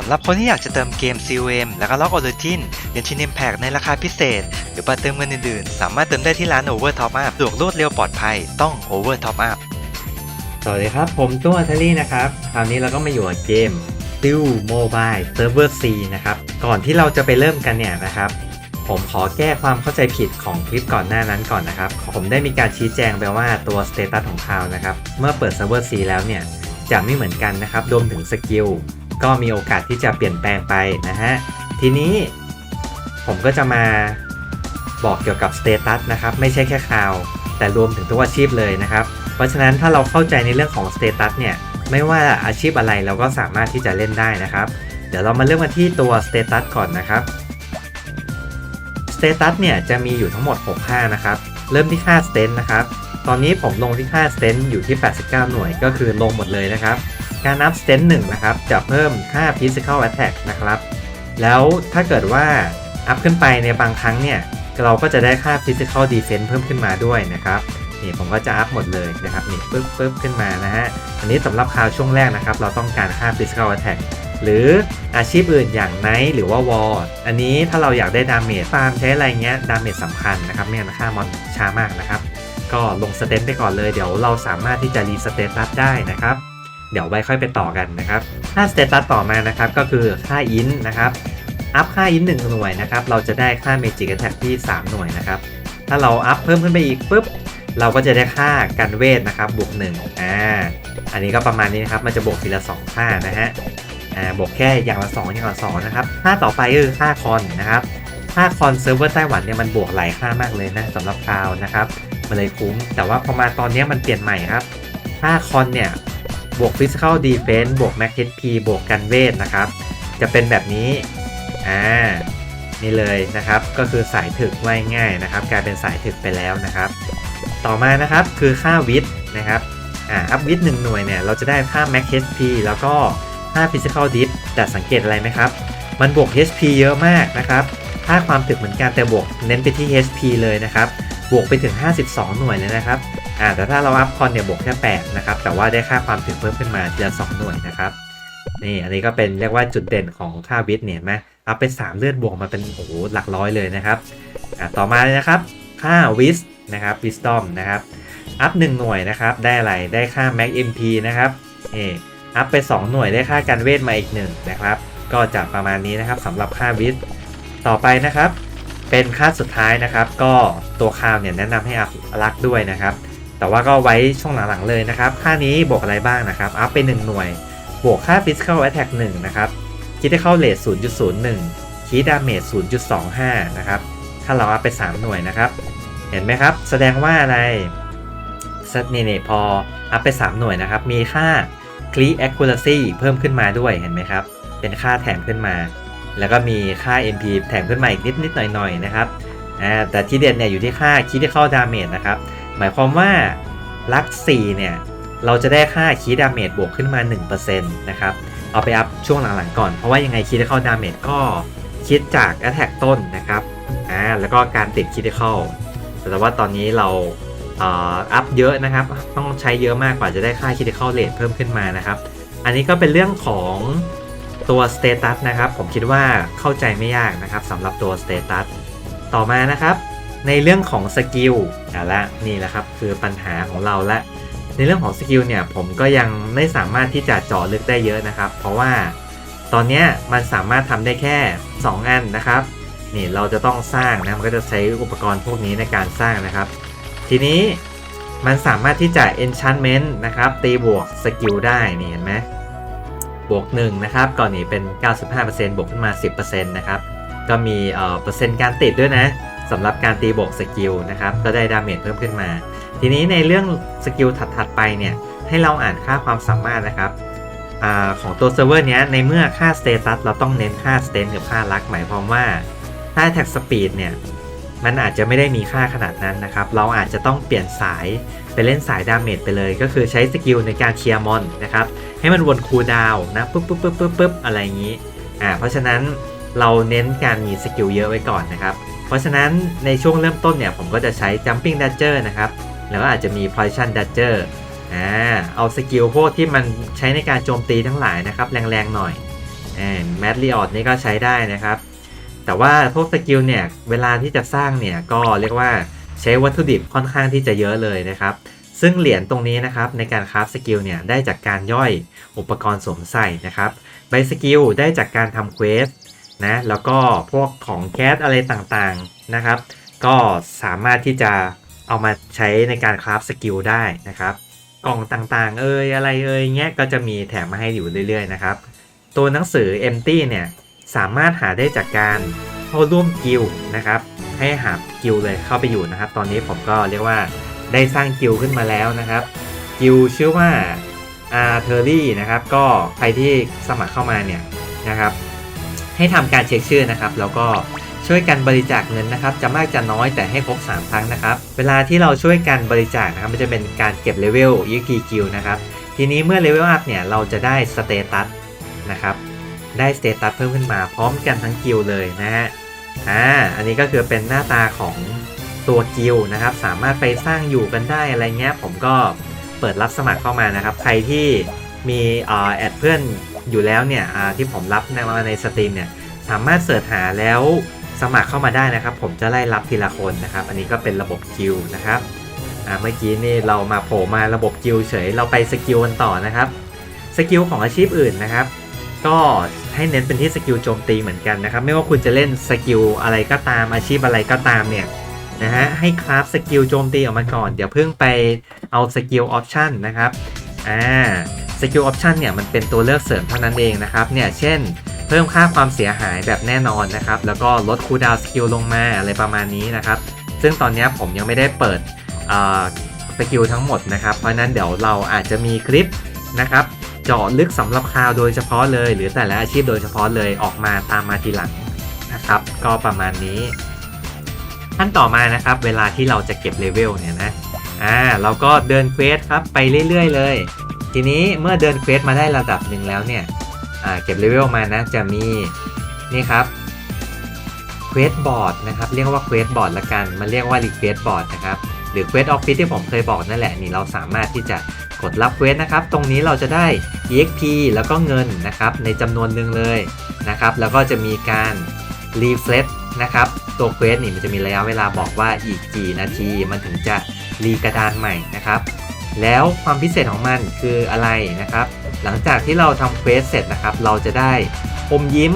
สำหรับคนที่อยากจะเติมเกม COM แล้วก็ล็อก Origin ยันชิน Impact ในราคาพิเศษ หรือบัตรเติมเงินอื่นๆ สามารถเติมได้ที่ร้าน Over Top Up สะดวกรวดเร็วปลอดภัยต้อง Over Top Up สวัสดีครับ ผมตัวอัทลี่นะครับ คราวนี้เราก็มาอยู่กับเกม Still Mobile Server C นะครับ ก่อนที่เราจะไปเริ่มกันเนี่ยนะครับ ผมขอแก้ความเข้าใจผิดของคลิปก่อนหน้านั้นก่อนนะครับ ผมได้มีการชี้แจงไปว่าตัวสเตตัสของคาวนะครับ เมื่อเปิด Server C แล้วเนี่ยจะไม่เหมือนกันนะครับรวมถึงสกิล ก็มีโอกาสที่จะเปลี่ยนแปลงไปนะฮะ ทีนี้ผมก็จะมาบอกเกี่ยวกับสเตตัสนะครับ ไม่ใช่แค่ข่าว แต่รวมถึงทุกอาชีพเลยนะครับ เพราะฉะนั้นถ้าเราเข้าใจในเรื่องของสเตตัสเนี่ย ไม่ว่าอาชีพอะไรเราก็สามารถที่จะเล่นได้นะครับ เดี๋ยวเรามาเริ่มกันที่ตัวสเตตัสก่อนนะครับสเตตัสเนี่ยจะมีอยู่ทั้งหมด 6 ค่านะครับ เริ่มที่ค่าสเตนนะครับ ตอนนี้ผมลงที่ค่าสเตนอยู่ที่ 89 หน่วยก็คือลงหมดเลยนะครับ การนับสเตนหนึ่งนะครับ จะเพิ่มค่า physical attack นะครับ แล้วถ้าเกิดว่าอัพขึ้นไปในบางครั้งเนี่ยเราก็จะได้ค่า physical defense เพิ่มขึ้นมาด้วยนะครับนี่ผมก็จะอัพหมดเลยนะครับนี่ปึ๊บปึ๊บขึ้นมานะฮะอันนี้สำหรับคราวช่วงแรกนะครับ เราต้องการค่า physical attack หรืออาชีพอื่นอย่างไนท์หรือว่าวอลอันนี้ถ้าเราอยากได้ดาเมจฟาร์มใช้อะไรเงี้ยดาเมจสำคัญนะครับไม่งั้นค่ามอนช้ามากนะครับ ก็ลงสเตนไปก่อนเลยเดี๋ยวเราสามารถที่จะรีสเตตัสได้นะครับ เดี๋ยวไว้ค่อยไปต่อกันนะครับค่าสเตตัสต่อมานะครับก็คือค่าอินนะครับอัพค่าอินหนึ่งหน่วยนะครับเราจะได้ค่าเมจิกแท็กที่ 3 หน่วยนะครับถ้าเราอัพเพิ่มขึ้นไปอีกปุ๊บเราก็จะได้ค่ากันเวทนะครับบวก1อ่าอันนี้ก็ประมาณนี้นะครับมันจะบวกทีละ2ค่านะฮะอ่าบวกแค่อย่างละ2อย่างละ2นะครับค่าต่อไปคือค่าคอนนะครับค่าคอนเซิร์ฟเวอร์ไต้หวันเนี่ยมันบวกหลายค่ามากเลยนะสำหรับคลาวนะครับมันเลยคุ้ม แต่ว่าพอมาตอนนี้มันเปลี่ยนใหม่ครับค่าคอนเนี่ย บวก Physical Defense บวก Max HP บวกกันเวทนะครับ จะเป็นแบบนี้ อ่า นี่เลยนะครับ ก็คือสายถึกไว่ายง่ายนะครับ กลายเป็นสายถึกไปแล้วนะครับ ต่อมานะครับคือค่าวิทนะครับ อ่า อัพวิทหนึ่งหน่วยเนี่ย เราจะได้ค่า Max HP แล้วก็ค่า Physical Dip แต่สังเกตอะไรไหมครับ มันบวก HP เยอะมากนะครับ ค่าความถึกเหมือนกันแต่บวกเน้นไปที่ HP เลยนะครับ บวกไปถึง 52 หน่วยเลยนะครับอ่าแต่ถ้าเราอัพคอนเนี่ยบวกแค่8นะครับแต่ว่าได้ค่าความถึกเพิ่มขึ้นมาทีละ2หน่วยนะครับนี่อันนี้ก็เป็นเรียกว่าจุดเด่นของค่าวิทย์เนี่ยไหมอัพไป3เลือดบวกมาเป็นโอ้โหหลักร้อยเลยนะครับอ่าต่อมาเลยนะครับค่าวิสนะครับ wisdom นะครับอัพ1หน่วยนะครับได้อะไรได้ค่า max mp นะครับเอออัพไป 2 หน่วยได้ค่าการเวทมาอีก1นะครับก็จะประมาณนี้นะครับสำหรับค่าวิสต่อไปนะครับ เป็นค่าสุดท้ายนะครับ ก็ตัวคาวเนี่ยแนะนำให้อัพลักด้วยนะครับ แต่ว่าก็ไว้ช่วงหลังๆเลยนะครับ ค่านี้บวกอะไรบ้างนะครับ อัพไป 1 หน่วย บวกค่า physical attack 1นะครับ critical rate 0.01 key damage 0.25 นะครับ ถ้าเราอัพไป 3 หน่วยนะครับ เห็นไหมครับ แสดงว่าอะไรสันี่นี่พออัพไป 3 หน่วยนะครับ มีค่า click accuracy เพิ่มขึ้นมาด้วยเห็นไหมครับ เป็นค่าแถมขึ้นมา แล้วก็มีค่า MP แถมขึ้นมาอีกนิดนิดหน่อยหน่อยนะครับแต่ที่เด่นเนี่ยอยู่ที่ค่า critical damage นะครับ หมายความว่าลัก4เนี่ย เราจะได้ค่า key damage บวกขึ้นมา 1%นะครับ เอาไปอัพช่วงหลังๆก่อน เพราะว่ายังไง critical damage ก็คิดจาก attack ต้นนะครับ อ่า แล้วก็การติด critical แต่ว่าตอนนี้เราอัพเยอะนะครับ ต้องใช้เยอะมากกว่าจะได้ค่า critical rate เพิ่มขึ้นมานะครับ อันนี้ก็เป็นเรื่องของ ตัว status นะครับผมคิดว่าเข้าใจไม่ยากนะครับสำหรับตัว status ต่อมานะครับ ในเรื่องของสกิลอะละนี่แหละครับคือปัญหาของเราละในเรื่องของสกิลเนี่ยผมก็ยังไม่สามารถที่จะเจาะลึกได้เยอะนะครับ เพราะว่าตอนนี้มันสามารถทำได้แค่ 2 อันนะครับนี่เราจะต้องสร้างนะมันก็จะใช้อุปกรณ์พวกนี้ในการสร้างนะครับ ทีนี้มันสามารถที่จะ enchantment นะครับตีบวกสกิลได้นี่เห็นไหม บวก1นะครับก่อนนี้เป็น 95%บวกขึ้นมา 10%นะครับก็มีเอ่อเปอร์เซ็นต์การติดด้วยนะสำหรับการตีบวกสกิลนะครับก็ได้ดาเมจเพิ่มขึ้นมา ทีนี้ในเรื่องสกิลถัดๆไปเนี่ยให้เราอ่านค่าความสามารถนะครับอของตัวเซิร์ฟเวอร์เนี้ยในเมื่อค่าสเตตัสเราต้องเน้นค่าสเตนกับค่าลัก หมายความว่าถ้าแท็กสปีดเนี่ยมันอาจจะไม่ได้มีค่าขนาดนั้นนะครับ เราอาจจะต้องเปลี่ยนสายไปเล่นสายดาเมจไปเลย ก็คือใช้สกิลในการเคลียร์มอนนะครับ ให้มันวนคูลดาวนะปุ๊บปุ๊บปุ๊บปุ๊บปุ๊บอะไรอย่างนี้อ่าเพราะฉะนั้นเราเน้นการมีสกิลเยอะไว้ก่อนนะครับ เพราะฉะนั้นในช่วงเริ่มต้นเนี่ยผมก็จะใช้ jumping dodger นะครับ แล้วก็อาจจะมี poison dodger อ่าเอาสกิลพวกที่มันใช้ในการโจมตีทั้งหลายนะครับ แรงๆหน่อยแมดลีออดนี่ก็ใช้ได้นะครับ แต่ว่าพวกสกิลเนี่ยเวลาที่จะสร้างเนี่ยก็เรียกว่าใช้วัตถุดิบค่อนข้างที่จะเยอะเลยนะครับ ซึ่งเหรียญตรงนี้นะครับในการคราฟสกิลเนี่ยได้จากการย่อยอุปกรณ์สวมใส่นะครับใบสกิลได้จากการทำเควสนะแล้วก็พวกของแคสอะไรต่างๆนะครับ ก็สามารถที่จะเอามาใช้ในการคราฟสกิลได้นะครับ กล่องต่างๆ เอ่ยอะไรเอ่ยเงี้ยก็จะมีแถมมาให้อยู่เรื่อยๆนะครับ ตัวหนังสือ Empty เนี่ยสามารถหาได้จากการเข้าร่วมกิลนะครับ ให้หากิลเลยเข้าไปอยู่นะครับ ตอนนี้ผมก็เรียกว่า ได้สร้างกิลขึ้นมาแล้วนะครับ กิลชื่อว่าอาร์เทอรี่นะครับ ก็ใครที่สมัครเข้ามาเนี่ยนะครับ ให้ทำการเช็คชื่อนะครับ แล้วก็ช่วยกันบริจาคเงินนะครับ จะมากจะน้อยแต่ให้ครบ 3 ครั้งนะครับ เวลาที่เราช่วยกันบริจาคนะครับ มันจะเป็นการเก็บเลเวล EXP กิลนะครับ ทีนี้เมื่อเลเวลอัพเนี่ย เราจะได้สเตตัสนะครับ ได้สเตตัสเพิ่มขึ้นมาพร้อมกันทั้งกิลเลยนะฮะ อ่า อันนี้ก็คือเป็นหน้าตาของ ตัวกิลนะครับ สามารถไปสร้างอยู่กันได้อะไรเงี้ย ผมก็เปิดรับสมัครเข้ามานะครับ ใครที่มีอแอดเพื่อนอยู่แล้วเนี่ยที่ผมรับในมาในสตรีมเนี่ยสามารถเสิร์ชหาแล้วสมัครเข้ามาได้นะครับ ผมจะไล่รับทีละคนนะครับ อันนี้ก็เป็นระบบกิลนะครับเมื่อกี้นี่เรามาโผล่มาระบบกิลเฉย เราไปสกิลกันต่อนะครับสกิลของอาชีพอื่นนะครับ ก็ให้เน้นเป็นที่สกิลโจมตีเหมือนกันนะครับ ไม่ว่าคุณจะเล่นสกิลอะไรก็ตามอาชีพอะไรก็ตามเนี่ย นะฮะให้คราฟสกิลโจมตีออกมาก่อน เดี๋ยวเพิ่งไปเอาสกิลออปชันนะครับอ่าสกิลออปชันเนี่ยมันเป็นตัวเลือกเสริมเท่านั้นเองนะครับเนี่ยเช่น เพิ่มค่าความเสียหายแบบแน่นอนนะครับแล้วก็ลดคูลดาวน์สกิลลงมาอะไรประมาณนี้นะครับซึ่งตอนนี้ผมยังไม่ได้เปิดสกิลทั้งหมดนะครับ เพราะฉะนั้นเดี๋ยวเราอาจจะมีคลิปนะครับเจาะลึกสำหรับคราวโดยเฉพาะเลย หรือแต่ละอาชีพโดยเฉพาะเลยออกมาตามมาทีหลังนะครับ ก็ประมาณนี้ ขั้นต่อมานะครับ เวลาที่เราจะเก็บเลเวลเนี่ยนะอ่าเราก็เดินเควสครับไปเรื่อย ๆ เลย ทีนี้เมื่อเดินเควสมาได้ระดับหนึ่งแล้วเนี่ยอ่าเก็บเลเวลมานะจะมีนี่ครับเควสบอร์ดนะครับเรียกว่าเควสบอร์ดละกัน มันเรียกว่ารีเควสบอร์ดนะครับหรือเควสออฟฟิศที่ผมเคยบอกนั่นแหละนี่เราสามารถที่จะกดรับเควสนะครับ ตรงนี้เราจะได้ EXP แล้วก็เงินนะครับในจำนวนหนึ่งเลยนะครับ แล้วก็จะมีการรีเฟรชนะครับ ตัวเควสนี่มันจะมีระยะเวลาบอกว่าอีกกี่นาทีมันถึงจะรีกระดานใหม่นะครับ แล้วความพิเศษของมันคืออะไรนะครับ หลังจากที่เราทำเควสเสร็จนะครับ เราจะได้อมยิ้ม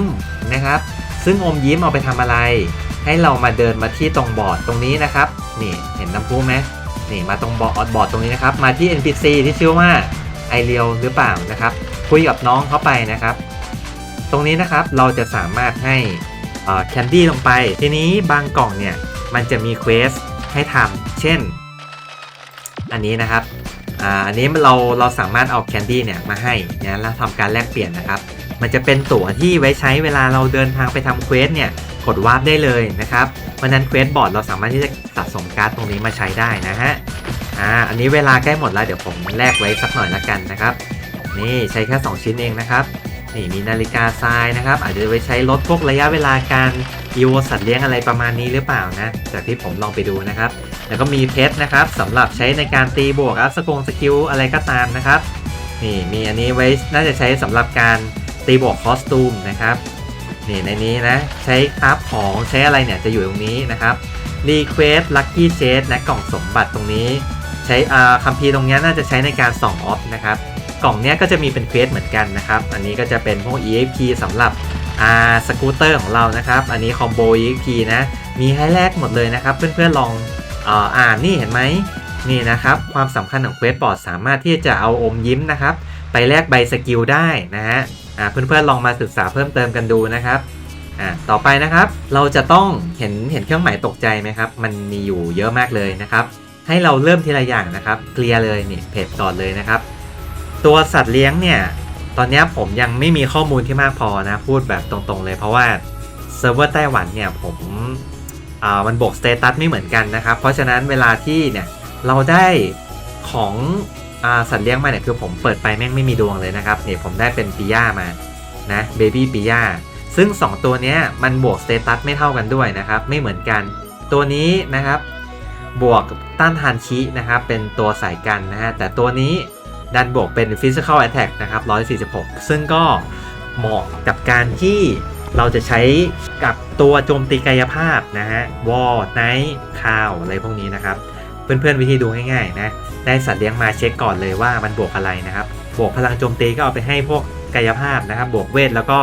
นะครับ ซึ่งอมยิ้มเอาไปทำอะไร ให้เรามาเดินมาที่ตรงบอร์ดตรงนี้นะครับ นี่เห็นน้ำพุไหมนี่มาตรงบอร์ดบอร์ดตรงนี้นะครับ มาที่ NPC ที่ชื่อว่าไอเรียวหรือเปล่านะครับ คุยกับน้องเขาไปนะครับ ตรงนี้นะครับเราจะสามารถให้ แคนดี้ลงไป ทีนี้บางกล่องเนี่ย มันจะมีเควสให้ทำเช่น อันนี้นะครับอันนี้เราเราสามารถเอาแคนดี้เนี่ยมาให้นะแล้วทำการแลกเปลี่ยนนะครับ มันจะเป็นตั๋วที่ไว้ใช้เวลาเราเดินทางไปทำเควสเนี่ยกดวาร์ปได้เลยนะครับ เพราะฉะนั้นเควสบอร์ดเราสามารถที่จะสะสมการ์ดตรงนี้มาใช้ได้นะฮะอ่าอันนี้เวลาใกล้หมดแล้วเดี๋ยวผมแลกไว้สักหน่อยละกันนะครับ นี่ใช้แค่ 2 ชิ้นเองนะครับ นี่มีนาฬิกาทรายนะครับ อาจจะไว้ใช้ลดพวกระยะเวลาการอีโวสัตว์เลี้ยงอะไรประมาณนี้หรือเปล่านะ จากที่ผมลองไปดูนะครับ แล้วก็มีเพชรนะครับสำหรับใช้ในการตีบวกอัพสกงสกิลอะไรก็ตามนะครับนี่มีอันนี้ไว้น่าจะใช้สำหรับการตีบวกคอสตูมนะครับนี่ในนี้นะ ใช้คราฟของใช้อะไรเนี่ยจะอยู่ตรงนี้นะครับรีเควส์ลัคกี้เชสนะกล่องสมบัติตรงนี้ ใช้อ่าคัมภีร์ตรงนี้น่าจะใช้ในการส่องออฟนะครับ กล่องเนี้ยก็จะมีเป็นเควสเหมือนกันนะครับ อันนี้ก็จะเป็นพวก EXP สำหรับอ่าสกูตเตอร์ของเรานะครับ อันนี้คอมโบ EXP นะ มีให้แลกหมดเลยนะครับ เพื่อนๆลองอ่ออ่านนี่เห็นไหมนี่นะครับ ความสำคัญของเควสบอร์ดสามารถที่จะเอาอมยิ้มนะครับ ไปแลกใบสกิลได้นะฮะอ่าเพื่อนๆลองมาศึกษาเพิ่มเติมกันดูนะครับอ่าต่อไปนะครับ เราจะต้องเห็นเห็นเครื่องหมายตกใจไหมครับ มันมีอยู่เยอะมากเลยนะครับ ให้เราเริ่มทีละอย่างนะครับ เคลียร์เลยนี่เพจก่อนเลยนะครับ ตัวสัตว์เลี้ยงเนี่ย ตอนนี้ผมยังไม่มีข้อมูลที่มากพอนะพูดแบบตรงๆเลยเพราะว่าเซิร์ฟเวอร์ไต้หวันเนี่ยผมมันบอกสเตตัสไม่เหมือนกันนะครับ เพราะฉะนั้นเวลาที่เนี่ยเราได้ของอสัตว์เลี้ยงมาเนี่ยคือผมเปิดไปแม่งไม่มีดวงเลยนะครับเนี่ยผมได้เป็นปิย่ามานะเบบี้ปิย่าซึ่ง 2 ตัวเนี้ยมันบวกสเตตัสไม่เท่ากันด้วยนะครับ ไม่เหมือนกัน ตัวนี้นะครับ บวกต้านทานชีนะครับเป็นตัวสายกันนะฮะแต่ตัวนี้ ดันบวกเป็น Physical Attack นะครับ 146 ซึ่งก็เหมาะกับการที่เราจะใช้กับตัวโจมตีกายภาพนะฮะ วอลไนท์คาวอะไรพวกนี้นะครับ เพื่อนๆวิธีดูง่ายๆนะ ได้สัตว์เลี้ยงมาเช็คก่อนเลยว่ามันบวกอะไรนะครับ บวกพลังโจมตีก็เอาไปให้พวกกายภาพนะครับ บวกเวทแล้วก็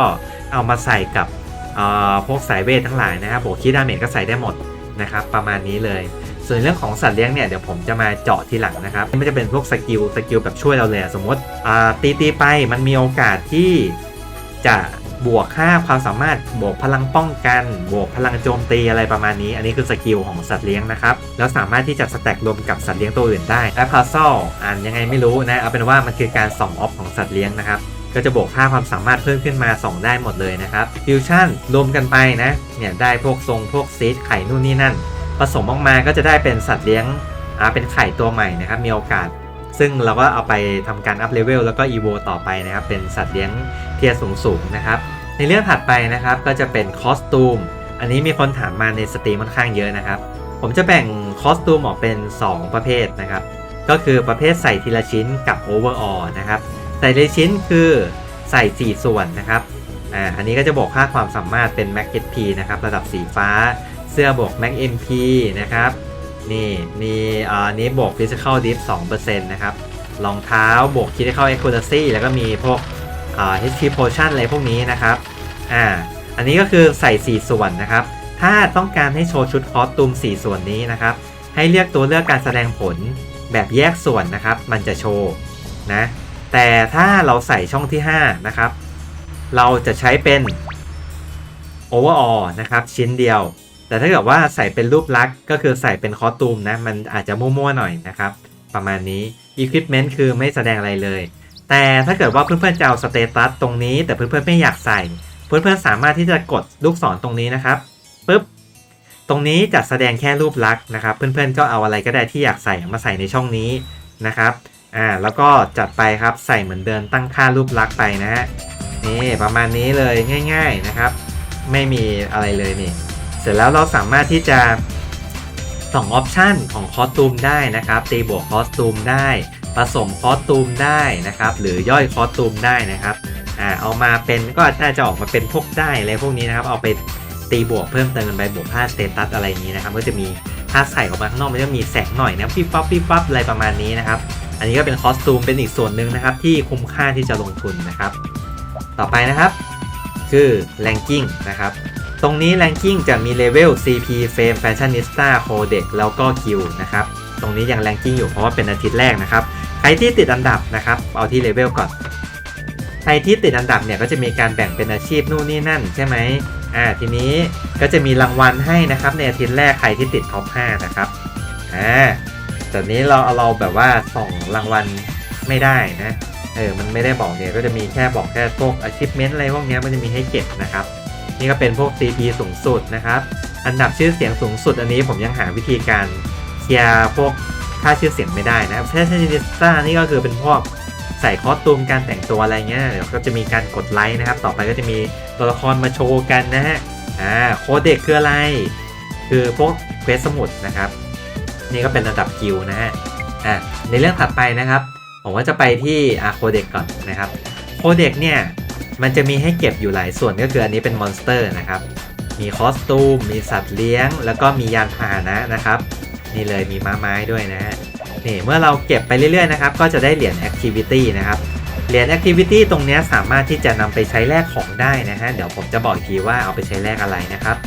เอามาใส่กับเอ่อพวกสายเวททั้งหลายนะครับ บวกคีดาเมจก็ใส่ได้หมดนะครับ ประมาณนี้เลย ส่วนเรื่องของสัตว์เลี้ยงเนี่ยเดี๋ยวผมจะมาเจาะทีหลังนะครับมันจะเป็นพวกสกิลสกิลแบบช่วยเราเลยสมมติอ่าตีตีไปมันมีโอกาสที่จะบวกค่าความสามารถบวกพลังป้องกัน บวกพลังโจมตีอะไรประมาณนี้ อันนี้คือสกิลของสัตว์เลี้ยงนะครับ แล้วสามารถที่จะสแต็กรวมกับสัตว์เลี้ยงตัวอื่นได้และพาซ l อ่านยังไงไม่รู้นะ เอาเป็นว่ามันคือการส่องออฟของสัตว์เลี้ยงนะครับ ก็จะบวกค่าความสามารถเพิ่มขึ้นมา 2 ได้หมดเลยนะครับฟิวชั่นรวมกันไปนะ เนี่ยได้พวกทรงพวกซีดไข่นู่นนี่นั่น ผสมออกมาก็จะได้เป็นสัตว์เลี้ยงอ่าเป็นไข่ตัวใหม่นะครับมีโอกาส ซึ่งเราก็เอาไปทำการอัพเลเวลแล้วก็อีโวต่อไปนะครับเป็นสัตว์เลี้ยงเทียร์สูงๆนะครับ ในเรื่องถัดไปนะครับก็จะเป็นคอสตูมอันนี้มีคนถามมาในสตรีมค่อนข้างเยอะนะครับ ผมจะแบ่งคอสตูมออกเป็น 2 ประเภทนะครับ ก็คือประเภทใส่ทีละชิ้นกับโอเวอร์ออนะครับใส่ทีละชิ้นคือใส่ 4 ส่วนนะครับอ่าอันนี้ก็จะบอกค่าความสามารถเป็น Mac HP นะครับระดับสีฟ้า เสื้อบวก Mac MP นะครับ นี่มีอ่านี้บวก Physical Dip 2%นะครับ รองเท้าบวก Critical Accuracy แล้วก็มีพวกอ่า HP Potion อะไรพวกนี้นะครับ อ่า อันนี้ก็คือใส่ 4 ส่วนนะครับ ถ้าต้องการให้โชว์ชุดคอสตูม 4 ส่วนนี้นะครับ ให้เลือกตัวเลือกการแสดงผลแบบแยกส่วนนะครับ มันจะโชว์นะ แต่ถ้าเราใส่ช่องที่ 5 นะครับ เราจะใช้เป็น overall นะครับ ชิ้นเดียว แต่ถ้าเกิดว่าใส่เป็นรูปลักษณ์ก็คือใส่เป็นคอสตูมนะ มันอาจจะมั่วๆหน่อยนะครับ ประมาณนี้ equipment คือไม่แสดงอะไรเลย แต่ถ้าเกิดว่าเพื่อนๆจะเอาสเตตัสตรงนี้ แต่เพื่อนๆไม่อยากใส่ เพื่อนๆสามารถที่จะกดลูกศรตรงนี้นะครับปุ๊บตรงนี้จะแสดงแค่รูปลักษณ์นะครับ เพื่อนๆก็เอาอะไรก็ได้ที่อยากใส่มาใส่ในช่องนี้นะครับอ่าแล้วก็จัดไปครับใส่เหมือนเดิมตั้งค่ารูปลักษณ์ไปนะฮะนี่ประมาณนี้เลยง่าย ๆนะครับ ไม่มีอะไรเลยนี่ เสร็จแล้วเราสามารถที่จะส่องออปชันของคอสตูมได้นะครับตีบวกคอสตูมได้ ผสมคอสตูมได้นะครับ หรือย่อยคอสตูมได้นะครับอ่าเอามาเป็นก็น่าจะออกมาเป็นพวกได้อะไรพวกนี้นะครับ เอาไปตีบวกเพิ่มเติมกันไปบวกค่าสเตตัสอะไรนี้นะครับ ก็จะมีถ้าใส่ออกมาข้างนอกมันจะมีแสงหน่อยนะปิ๊บปั๊บปิ๊บปั๊บอะไรประมาณนี้นะครับ อันนี้ก็เป็นคอสตูมเป็นอีกส่วนหนึ่งนะครับ ที่คุ้มค่าที่จะลงทุนนะครับ ต่อไปนะครับ คือ ranking นะครับ ตรงนี้ ranking จะมีเลเวล CP Fame Fashionista Codec แล้วก็ Q นะครับ ตรงนี้ยัง ranking อยู่เพราะว่าเป็นอาทิตย์แรกนะครับ ใครที่ติดอันดับนะครับ เอาที่เลเวลก่อน ใครที่ติดอันดับเนี่ยก็จะมีการแบ่งเป็นอาชีพนู่นนี่นั่นใช่ไหมอ่าทีนี้ก็จะมีรางวัลให้นะครับในอาทิตย์แรกใครที่ติดท็อป 5 นะครับอ่าแต่นี้เราเอาเราแบบว่าส่องรางวัลไม่ได้นะ เออ มันไม่ได้บอกเนี่ย ก็จะมีแค่บอกแค่พวก achievement อะไรพวกนี้มันจะมีให้เก็บนะครับ นี่ก็เป็นพวก CP สูงสุดนะครับ อันดับชื่อเสียงสูงสุดอันนี้ผมยังหาวิธีการเคลียร์พวกค่าชื่อเสียงไม่ได้นะแฟชั่นนิสต้านี่ก็คือเป็นพวกใส่คอสตูมการแต่งตัวอะไรเงี้ยเดี๋ยวก็จะมีการกดไลค์นะครับ ต่อไปก็จะมีตัวละครมาโชว์กันนะฮะอ่าโคเด็กคืออะไร คือพวกเควสสมุดนะครับ นี่ก็เป็นระดับกิลนะฮะอะในเรื่องถัดไปนะครับ ผมก็จะไปที่อาโคเด็กก่อนนะครับโคเด็กเนี่ย มันจะมีให้เก็บอยู่หลายส่วนก็คืออันนี้เป็นมอนสเตอร์นะครับ มีคอสตูม มีสัตว์เลี้ยง แล้วก็มียานพาหนะนะครับ นี่เลยมีม้าไม้ด้วยนะฮะ นี่เมื่อเราเก็บไปเรื่อยๆนะครับ ก็จะได้เหรียญ Activity นะครับ เหรียญ Activity ตรงนี้สามารถที่จะนำไปใช้แลกของได้นะฮะ เดี๋ยวผมจะบอกทีว่าเอาไปใช้แลกอะไรนะครับ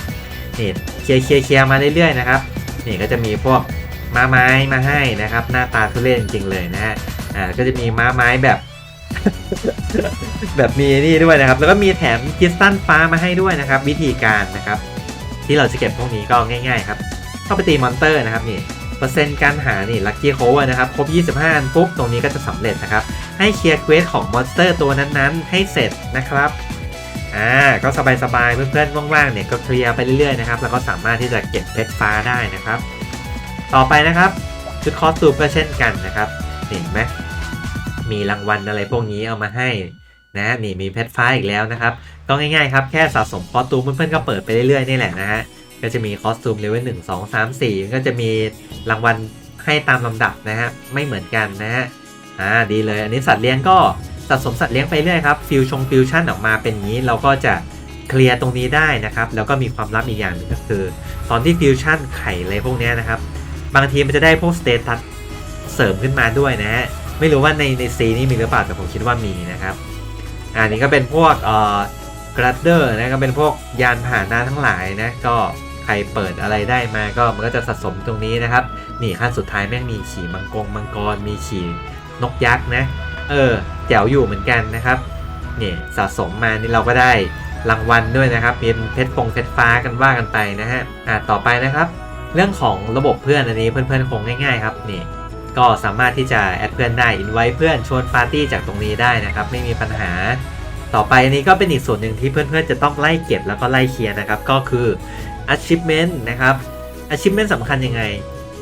นี่เคลียร์เคลียร์เคลียร์มาเรื่อยๆนะครับ นี่ก็จะมีพวกม้าไม้มาให้นะครับ หน้าตาทุเรศจริงๆเลยนะฮะ อ่า ก็จะมีม้าไม้แบบ แบบมีนี่ด้วยนะครับ แล้วก็มีแถมคริสตัลฟ้ามาให้ด้วยนะครับ วิธีการนะครับ ที่เราจะเก็บพวกนี้ก็ง่ายๆครับเข้าไปตีมอนเตอร์นะครับนี่เปอร์เซ็นต์การหานี่ลัคกี้โคเวอร์นะครับ ครบ 25 อันปุ๊บ ตรงนี้ก็จะสำเร็จนะครับ ให้เคลียร์เควสของมอนสเตอร์ตัวนั้นๆ ให้เสร็จนะครับอ่าก็สบายๆเพื่อนๆว่างๆเนี่ยก็เคลียร์ไปเรื่อยๆนะครับแล้วก็สามารถที่จะเก็บเพชรฟ้าได้นะครับ ต่อไปนะครับชุดคอสตูมก็เช่นกันนะครับเห็นไหม มีรางวัลอะไรพวกนี้เอามาให้นะนี่มีเพชรฟ้าอีกแล้วนะครับ ก็ง่ายๆครับแค่สะสมคอสตูมเพื่อนๆก็เปิดไปเรื่อยๆนี่แหละนะฮะก็จะมีคอสตูมเลเวลหนึ่งสองสามสี่ก็จะมีรางวัลให้ตามลำดับนะฮะไม่เหมือนกันนะฮะอ่าดีเลย อันนี้สัตว์เลี้ยงก็สะสมสัตว์เลี้ยงไปเรื่อยครับฟิวชงฟิวชั่นออกมาเป็นอย่างนี้เราก็จะเคลียร์ตรงนี้ได้นะครับ แล้วก็มีความลับอีกอย่างหนึงก็คือ ตอนที่ฟิวชั่นไข่อะไรพวกนี้นะครับ บางทีมันจะได้พวกสเตตัสเสริมขึ้นมาด้วยนะฮะ ไม่รู้ว่าในในซีนี้มีหรือเปล่าแต่ผมคิดว่ามีนะครับอันนี้ก็เป็นพวกเอ่อกรัดเดอร์นะก็เป็นพวกยานพาหนะทั้งหลายนะก็ใครเปิดอะไรได้มาก็มันก็จะสะสมตรงนี้นะครับนี่ขั้นสุดท้ายแม่งมีขี่มังกรมังกรมีขี่นกยักษ์นะ เออแจ๋วอยู่เหมือนกันนะครับนี่สะสมมานี่เราก็ได้รางวัลด้วยนะครับเป็นเพชรฟงเพชรฟ้ากันว่ากันไปนะฮะอ่าต่อไปนะครับ เรื่องของระบบเพื่อนอันนี้เพื่อนๆคงง่ายๆครับนี่ ก็สามารถที่จะแอดเพื่อนได้อินไว้เพื่อนชวนปาร์ตี้จากตรงนี้ได้นะครับไม่มีปัญหา ต่อไปอันนี้ก็เป็นอีกส่วนหนึ่งที่เพื่อนๆจะต้องไล่เก็บแล้วก็ไล่เคลียร์นะครับก็คือ achievement นะครับ achievement สำคัญยังไง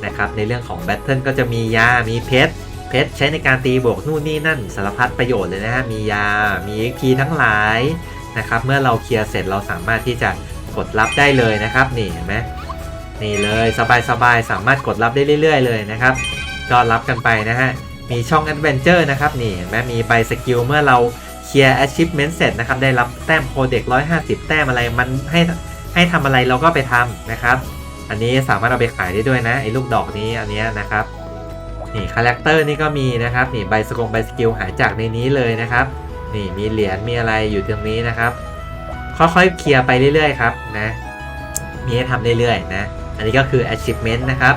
นะครับในเรื่องของ battle ก็จะมียา มีเพชรเพชรใช้ในการตีบวกนู่นนี่นั่นสารพัดประโยชน์เลยนะฮะมียา มี XP ทั้งหลายนะครับเมื่อเราเคลียร์เสร็จเราสามารถที่จะกดรับได้เลยนะครับนี่เห็นไหมนี่เลยสบายๆสามารถกดรับได้เรื่อย ๆ เลยนะครับ ก็รับกันไปนะฮะ มีช่อง Adventure นะครับนี่เห็นไหมมีใบสกิลเมื่อเราเคลียร์ achievement เสร็จนะครับ ได้รับแต้มโคเด็ก150แต้มอะไรมันให้ให้ทำอะไรเราก็ไปทำนะครับ อันนี้สามารถเอาไปขายได้ด้วยนะไอ้ลูกดอกนี้อันเนี้ยนะครับนี่คาแรคเตอร์นี่ก็มีนะครับนี่ใบสกงใบสกิลหายจากในนี้เลยนะครับ นี่มีเหรียญมีอะไรอยู่ตรงนี้นะครับ ค่อยๆเคลียร์ไปเรื่อยๆครับนะมีให้ทำเรื่อยๆนะ อันนี้ก็คือ achievement นะครับ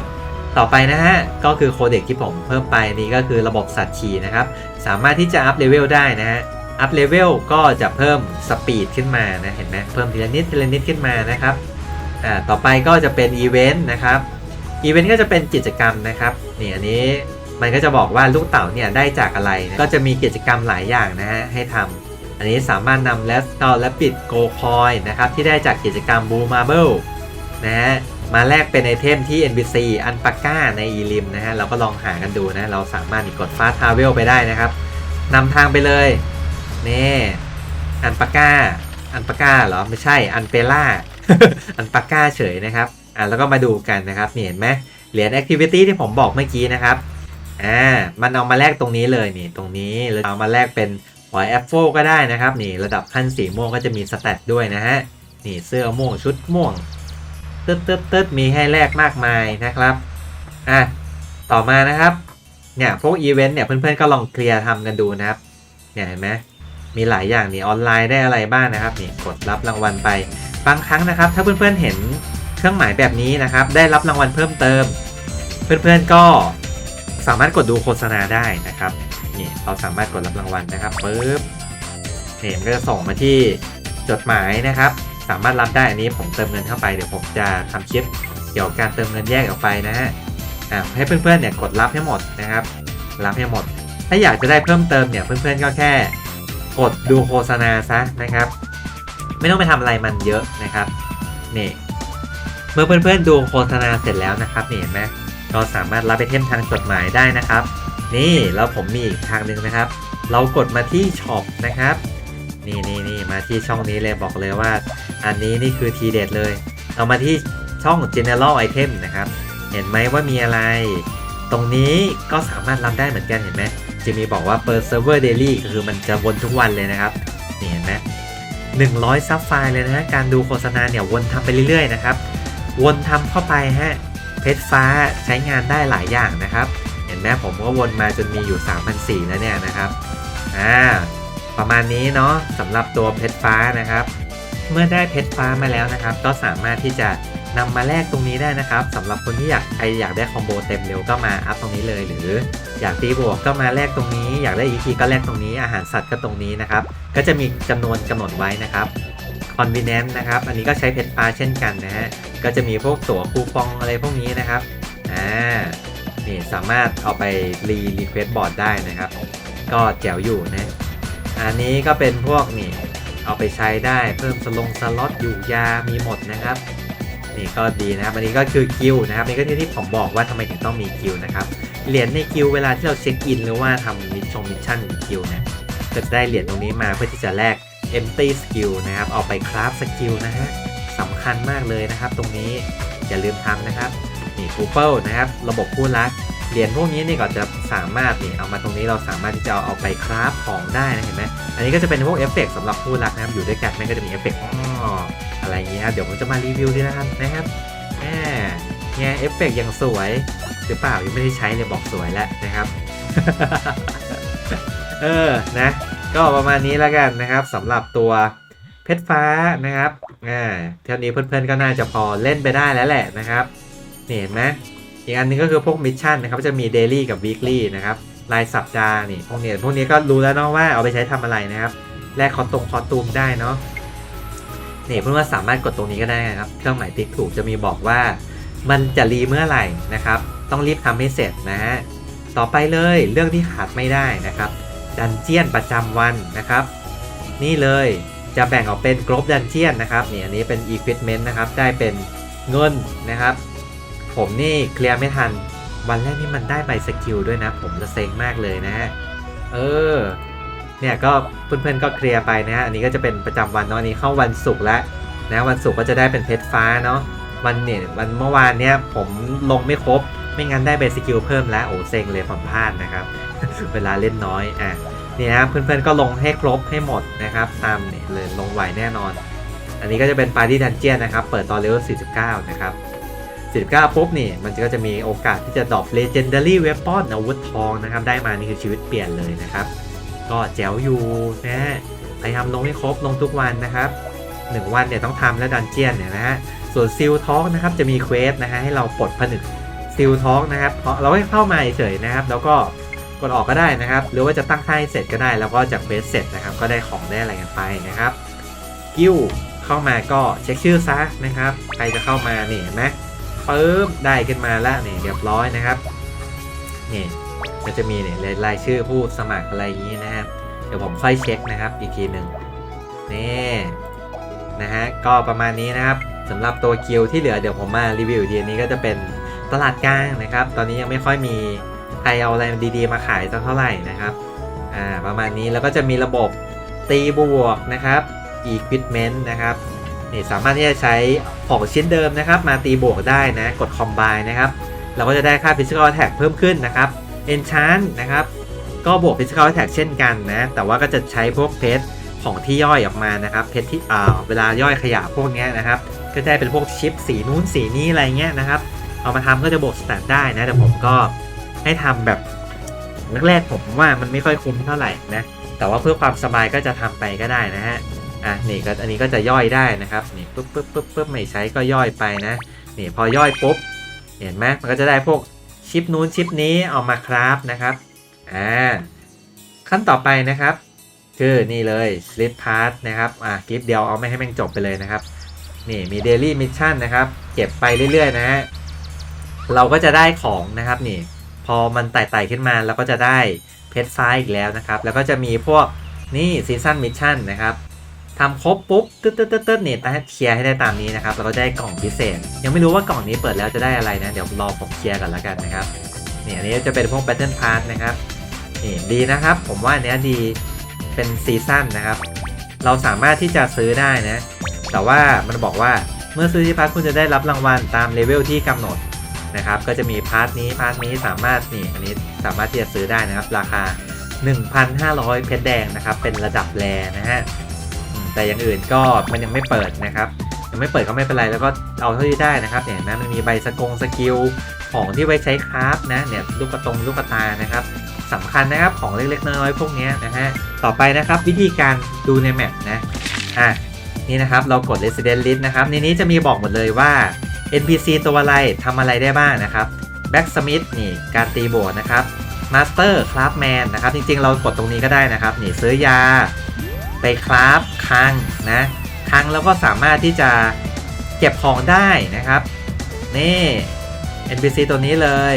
ต่อไปนะฮะ ก็คือโคเด็กที่ผมเพิ่มไปนี่ก็คือระบบสัตว์ขี่นะครับ สามารถที่จะอัพเลเวลได้นะฮะ อัพเลเวลก็จะเพิ่มสปีดขึ้นมานะ เห็นไหมเพิ่มทีละนิดทีละนิดขึ้นมานะครับ อ่า ต่อไปก็จะเป็นอีเวนต์นะครับ อีเวนต์ก็จะเป็นกิจกรรมนะครับ นี่อันนี้มันก็จะบอกว่าลูกเต๋าเนี่ยได้จากอะไรนะก็จะมีกิจกรรมหลายอย่างนะฮะให้ทำอันนี้สามารถนำแลสเตอและปิดโกคอยนะครับที่ได้จากกิจกรรมบูมาเบิลนะฮะ มาแลกเป็นไอเทมที่ NPC อันปาก้าในอีลิมนะฮะเราก็ลองหากันดูนะ เราสามารถกดฟาสทาวเวลไปได้นะครับนำทางไปเลยนี่อันปาก้า อันปาก้าเหรอ ไม่ใช่อันเปล่าอันปากก้าเฉยนะครับอ่าแล้วก็มาดูกันนะครับนี่เห็นไหมเหรียญ activity ที่ผมบอกเมื่อกี้นะครับอ่ามันเอามาแลกตรงนี้เลยนี่ตรงนี้หรือเอามาแลกเป็นหอยแอปเปิลก็ได้นะครับนี่ระดับขั้นสีม่วงก็จะมีสแตทด้วยนะฮะนี่เสื้อม่วงชุดม่วง ตึ๊ดตึ๊ดตึ๊ดมีให้แลกมากมายนะครับ อะ ต่อมานะครับ เนี่ยพวกอีเวนต์เนี่ยเพื่อนๆก็ลองเคลียร์ทำกันดูนะครับ เนี่ยเห็นไหมมีหลายอย่างนี่ออนไลน์ได้อะไรบ้างนะครับนี่กดรับรางวัลไป บางครั้งนะครับ ถ้าเพื่อนๆเห็นเครื่องหมายแบบนี้นะครับ ได้รับรางวัลเพิ่มเติม เพื่อนๆก็สามารถกดดูโฆษณาได้นะครับนี่เราสามารถกดรับรางวัลนะครับปึ๊บเนี่ยมันก็จะส่งมาที่จดหมายนะครับ สามารถรับได้อันนี้ผมเติมเงินเข้าไปเดี๋ยวผมจะทำคลิปเกี่ยวกับการเติมเงินแยกออกไปนะฮะอ่าให้เพื่อนๆเนี่ยกดรับให้หมดนะครับ รับให้หมด ถ้าอยากจะได้เพิ่มเติมเนี่ยเพื่อนๆก็แค่กดดูโฆษณาซะนะครับ ไม่ต้องไปทำอะไรมันเยอะนะครับนี่เมื่อเพื่อนๆดูโฆษณาเสร็จแล้วนะครับนี่เห็นไหมก็สามารถรับไปเทมทางจดหมายได้นะครับ นี่แล้วผมมีอีกทางหนึ่งนะครับ เรากดมาที่ช็อปนะครับ นี่นี่นี่มาที่ช่องนี้เลยบอกเลยว่า อันนี้นี่คือทีเด็ดเลย เอามาที่ช่อง general item นะครับ เห็นไหมว่ามีอะไร ตรงนี้ก็สามารถรับได้เหมือนกันเห็นไหมจะมีบอกว่า per server daily คือมันจะวนทุกวันเลยนะครับนี่เห็นไหม100 ซับไฟล์เลยนะฮะ การดูโฆษณาเนี่ยวนทำไปเรื่อยๆนะครับ วนทำเข้าไปฮะ เพชรฟ้าใช้งานได้หลายอย่างนะครับ เห็นไหมผมก็วนมาจนมีอยู่3,400แล้วเนี่ยนะครับ อ่า ประมาณนี้เนาะสำหรับตัวเพชรฟ้านะครับ เมื่อได้เพชรฟ้ามาแล้วนะครับ ก็สามารถที่จะนำมาแลกตรงนี้ได้นะครับสำหรับคนที่อยากใครอยากได้คอมโบเต็มเร็วก็มาอัพตรงนี้เลย หรืออยากตีบวกก็มาแลกตรงนี้ อยากได้ EP ก็แลกตรงนี้อาหารสัตว์ก็ตรงนี้นะครับ ก็จะมีจำนวนกำหนดไว้นะครับ convenient นะครับ อันนี้ก็ใช้เพชรฟ้าเช่นกันนะฮะก็จะมีพวกตั๋วคูปองอะไรพวกนี้นะครับอ่านี่สามารถเอาไปรีรีเควสบอร์ดได้นะครับ ก็แจ๋วอยู่นะอันนี้ก็เป็นพวกนี่ เอาไปใช้ได้เพิ่มสลงสล็อตอยู่ยามีหมดนะครับนี่ก็ดีนะครับอันนี้ก็คือกิลด์นะครับนี่ก็ที่ที่ผมบอกว่าทำไมถึงต้องมีกิลด์นะครับเหรียญในกิลด์เวลาที่เราเช็คอินหรือว่าทำมิชชงมิชชั่นกิลด์เนี่ยก็จะได้เหรียญตรงนี้มาเพื่อที่จะแลก empty skill นะครับ เอาไปคราฟสกิลนะฮะสำคัญมากเลยนะครับตรงนี้อย่าลืมทำนะครับ นี่คูเปิลนะครับ ระบบคู่รัก เหรียญพวกนี้นี่ก็จะสามารถนี่เอามาตรงนี้เราสามารถที่จะเอาเอาไปคราฟของได้นะเห็นไหมอันนี้ก็จะเป็นพวกเอฟเฟกต์สำหรับคู่รักนะครับอยู่ด้วยกันมันก็จะมีเอฟเฟกต์อ้ออะไรอย่างนี้นะครับเดี๋ยวผมจะมารีวิวดีนะครับนะครับแหมเนี่ยเอฟเฟกต์อย่างสวยหรือเปล่ายังไม่ได้ใช้เลยบอกสวยแล้วนะครับเออนะก็ประมาณนี้แล้วกันนะครับสำหรับตัวเพชรฟ้านะครับอ่าเท่านี้เพื่อนๆก็น่าจะพอเล่นไปได้แล้วแหละนะครับ นี่เห็นไหมอีกอันหนึงก็คือพวกมิชชั่นนะครับจะมีเดลี่กับวีคลี่นะครับรายสัปดาห์นี่พวกนี้พวกนี้ก็รู้แล้วเนาะว่าเอาไปใช้ทำอะไรนะครับแลกคอตรงคอตูมได้เนาะนี่เพื่อนว่าสามารถกดตรงนี้ก็ได้นะครับ เครื่องหมายติ๊กถูกจะมีบอกว่า มันจะรีเมื่อไหร่นะครับ ต้องรีบทำให้เสร็จนะฮะต่อไปเลยเรื่องที่ขาดไม่ได้นะครับ ดันเจียนประจำวันนะครับ นี่เลยจะแบ่งออกเป็นกรอบดันเจียนนะครับนี่อันนี้เป็น Equipment นะครับได้เป็นเงินนะครับ ผมนี่เคลียร์ไม่ทัน วันแรกนี่มันได้ใบสกิลด้วยนะ ผมจะเซ็งมากเลยนะ เออ เนี่ยก็เพื่อนๆก็เคลียร์ไปนะฮะ อันนี้ก็จะเป็นประจำวันเนาะอันนี้เข้าวันศุกร์แล้วนะวันศุกร์ก็จะได้เป็นเพชรฟ้าเนาะวันเนี่ยวันเมื่อวานเนี่ยผมลงไม่ครบ ไม่งั้นได้ใบสกิลเพิ่มแล้วโอ้เซ็งเลยผมพลาดนะครับ เวลาเล่นน้อยอะนี่นะเพื่อนๆก็ลงให้ครบให้หมดนะครับตามเนี่ยเลยลงไหวแน่นอน อันนี้ก็จะเป็นปาร์ตี้ดันเจียนนะครับ เปิดตอนเลเวล49 นะครับ 49ปุ๊บนี่มันก็จะมีโอกาสที่จะดรอป Legendary Weapon อาวุธทองนะครับ ได้มานี่คือชีวิตเปลี่ยนเลยนะครับ ก็แจ๋วอยู่นะฮะพยายามลงให้ครบลงทุกวันนะครับ 1 วันเนี่ยต้องทำแล้วดันเจียนเนี่ยนะฮะส่วนซิลท็อกนะครับจะมีเควสนะฮะให้เราปลดผนึกซิลท็อกนะครับเพราะเราให้เข้ามาเฉยนะครับ แล้วก็กดออกก็ได้นะครับ หรือว่าจะตั้งค่าให้เสร็จก็ได้ แล้วก็จากเควสเสร็จนะครับ ก็ได้ของได้อะไรกันไปนะครับกิ้วเข้ามาก็เช็คชื่อซะนะครับ ใครจะเข้ามานี่เห็นไหม ปึ๊บได้ขึ้นมาแล้วเนี่ยเรียบร้อยนะครับนี่ก็จะมีเนี่ยรายชื่อผู้สมัครอะไรอย่างนี้นะครับเดี๋ยวผมค่อยเช็คนะครับอีกทีหนึ่งนี่นะฮะก็ประมาณนี้นะครับสำหรับตัวกิลที่เหลือเดี๋ยวผมมารีวิวทีนี้ก็จะเป็นตลาดกลางนะครับ ตอนนี้ยังไม่ค่อยมีใครเอาอะไรดีๆ มาขายสักเท่าไหร่นะครับอ่าประมาณนี้แล้วก็จะมีระบบตีบวกนะครับ equipment นะครับ นี่สามารถที่จะใช้ของชิ้นเดิมนะครับ มาตีบวกได้นะกด combine นะครับเราก็จะได้ค่า physical attack เพิ่มขึ้นนะครับ enchant นะครับก็บวก physical attack เช่นกันนะ แต่ว่าก็จะใช้พวกเพชรของที่ย่อยออกมานะครับเพชรที่อ่าเวลาย่อยขยะพวกนี้นะครับ ก็จะได้เป็นพวกชิปสีนู้นสีนี้อะไรเงี้ยนะครับ เอามาทำก็จะบวกสแตทได้นะ แต่ผมก็ให้ทำแบบแรกๆผมว่ามันไม่ค่อยคุ้มเท่าไหร่นะ แต่ว่าเพื่อความสบายก็จะทำไปก็ได้นะฮะ อะนี่ก็อันนี้ก็จะย่อยได้นะครับนี่ปุ๊บปุ๊บปุ๊บปุ๊บไม่ใช้ก็ย่อยไปนะนี่พอย่อยปุ๊บเห็นไหมมันก็จะได้พวกชิปนู้นชิปนี้เอามาคราฟนะครับอ่าขั้นต่อไปนะครับ คือนี่เลย slip pass นะครับอะคลิปเดียวเอาไม่ให้แม่งจบไปเลยนะครับนี่มี daily mission นะครับเก็บไปเรื่อยๆนะฮะเราก็จะได้ของนะครับนี่พอมันไต่ๆขึ้นมาเราก็จะได้เพชรฟ้าอีกแล้วนะครับ แล้วก็จะมีพวกนี่ซีซันมิชชั่นนะครับ ทำครบปุ๊บตึ๊ดตึ๊ดตึ๊ดตึ๊ดเนี่ยต้องเคลียร์ให้ได้ตามนี้นะครับเราก็ได้กล่องพิเศษ ยังไม่รู้ว่ากล่องนี้เปิดแล้วจะได้อะไรนะ เดี๋ยวรอผมเคลียร์กันแล้วกันนะครับนี่อันนี้จะเป็นพวก Battle Pass นะครับนี่ดีนะครับ ผมว่าอันนี้ดีเป็นซีซั่นนะครับ เราสามารถที่จะซื้อได้นะ แต่ว่ามันบอกว่าเมื่อซื้อที่พัทคุณจะได้รับรางวัลตามเลเวลที่กำหนดนะครับ ก็จะมีพาร์ทนี้พาร์ทนี้สามารถนี่อันนี้สามารถที่จะซื้อได้นะครับ ราคา 1,500 เพชรแดงนะครับ เป็นระดับแรนะฮะ แต่อย่างอื่นก็มันยังไม่เปิดนะครับยังไม่เปิดก็ไม่เป็นไรแล้วก็เอาเท่าที่ได้นะครับเนี่ยเห็นไหมมันมีใบสกงสกิลของที่ไว้ใช้คราฟนะเนี่ยลูกกระตงลูกกระตานะครับสำคัญนะครับของเล็กๆน้อยๆพวกนี้นะฮะต่อไปนะครับวิธีการดูในแมปนะอะนี่นะครับเรากด Resident List นะครับในนี้จะมีบอกหมดเลยว่า NPC ตัวอะไรทำอะไรได้บ้างนะครับ Blacksmith นี่การตีโบสนะครับ Master Craftman นะครับจริงๆ เรากดตรงนี้ก็ได้นะครับนี่ซื้อยา ไปคราฟคังนะคังแล้วก็สามารถที่จะเก็บของได้นะครับ นี่ NPC ตัวนี้เลย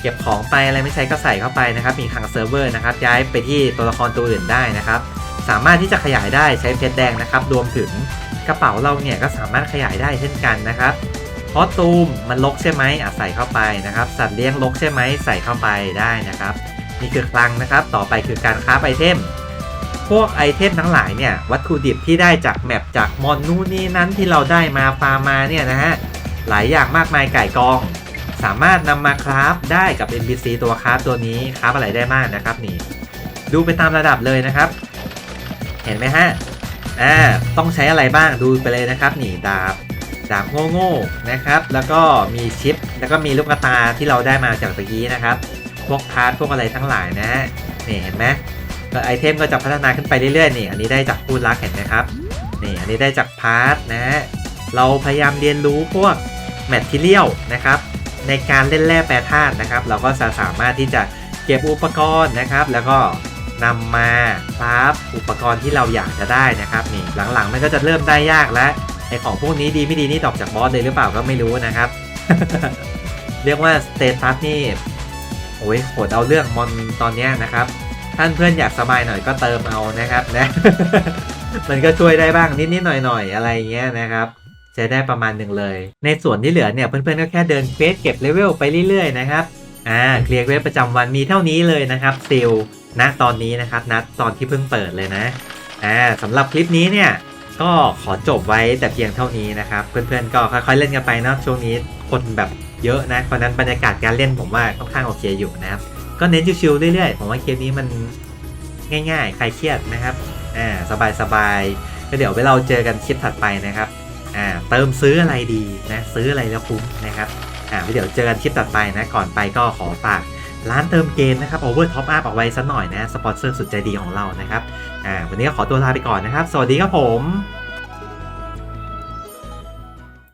เก็บของไปอะไรไม่ใช้ก็ใส่เข้าไปนะครับ มีคังเซิร์ฟเวอร์นะครับ ย้ายไปที่ตัวละครตัวอื่นได้นะครับ สามารถที่จะขยายได้ใช้เพชรแดงนะครับ รวมถึงกระเป๋าเราเนี่ยก็สามารถขยายได้เช่นกันนะครับเพราะตูมมันลกใช่ไหมอะใส่เข้าไปนะครับ สัตว์เลี้ยงลกใช่ไหมใส่เข้าไปได้นะครับ นี่คือคลังนะครับ ต่อไปคือการค้าไอเทม พวกไอเทมทั้งหลายเนี่ย วัตถุดิบที่ได้จากแมปจากมอนนู่นนี่นั้นที่เราได้มาฟาร์มาเนี่ยนะฮะ หลายอย่างมากมายไก่กอง สามารถนำมาคราฟได้กับ NPC ตัวคราฟตัวนี้คราฟอะไรได้บ้างนะครับนี่ ดูไปตามระดับเลยนะครับ เห็นไหมฮะอ่าต้องใช้อะไรบ้างดูไปเลยนะครับนี่ดาบดาบโง่ๆนะครับ แล้วก็มีชิป แล้วก็มีลูกกระตาที่เราได้มาจากตะกี้นะครับ พวกพาร์ทพวกอะไรทั้งหลายนะฮะนี่เห็นไหม ไอเทมก็จะพัฒนาขึ้นไปเรื่อยๆนี่อันนี้ได้จากพูดรักเห็นไหมครับนี่อันนี้ได้จากพาร์ทนะเราพยายามเรียนรู้พวกแมทเทียลนะครับในการเล่นแร่แปรธาตุนะครับ เราก็จะสามารถที่จะเก็บอุปกรณ์นะครับ แล้วก็นำมาคราฟอุปกรณ์ที่เราอยากจะได้นะครับนี่หลังๆมันก็จะเริ่มได้ยากแล้วไอของพวกนี้ดีไม่ดีนี่ตอกจากบอสเลยหรือเปล่าก็ไม่รู้นะครับ เรียกว่าสเตตัสนี่โอ้ยโหดเอาเรื่องมอนตอนนี้นะครับ ท่านเพื่อนอยากสบายหน่อยก็เติมเอานะครับนะมันก็ช่วยได้บ้างนิดๆหน่อยๆอะไรเงี้ยนะครับใช้ได้ประมาณหนึ่งเลย ในส่วนที่เหลือเนี่ยเพื่อนๆก็แค่เดินเควสเก็บเลเวลไปเรื่อยๆนะครับอ่าเคลียร์เควสประจำวันมีเท่านี้เลยนะครับซิลณตอนนี้นะครับณตอนที่เพิ่งเปิดเลยนะอ่าสำหรับคลิปนี้เนี่ยก็ขอจบไว้แต่เพียงเท่านี้นะครับ เพื่อนๆก็ค่อยๆเล่นกันไปเนาะช่วงนี้คนแบบเยอะนะเพราะนั้นบรรยากาศการเล่นผมว่าค่อนข้างโอเคอยู่นะครับ ก็เน้นชิวๆเรื่อยๆ ผมว่าเกมนี้มันง่ายๆ ใครเครียดนะครับ อ่า สบายๆ ก็เดี๋ยวไว้เราเจอกันคลิปถัดไปนะครับ อ่า เติมซื้ออะไรดีนะ ซื้ออะไรแล้วคุ้มนะครับ อ่าไว้เดี๋ยวเจอกันคลิปถัดไปนะ ก่อนไปก็ขอฝากร้านเติมเกมนะครับ Over Top Up เอาไว้สักหน่อยนะ สปอนเซอร์สุดใจดีของเรานะครับ อ่า วันนี้ก็ขอตัวลาไปก่อนนะครับ สวัสดีครับผม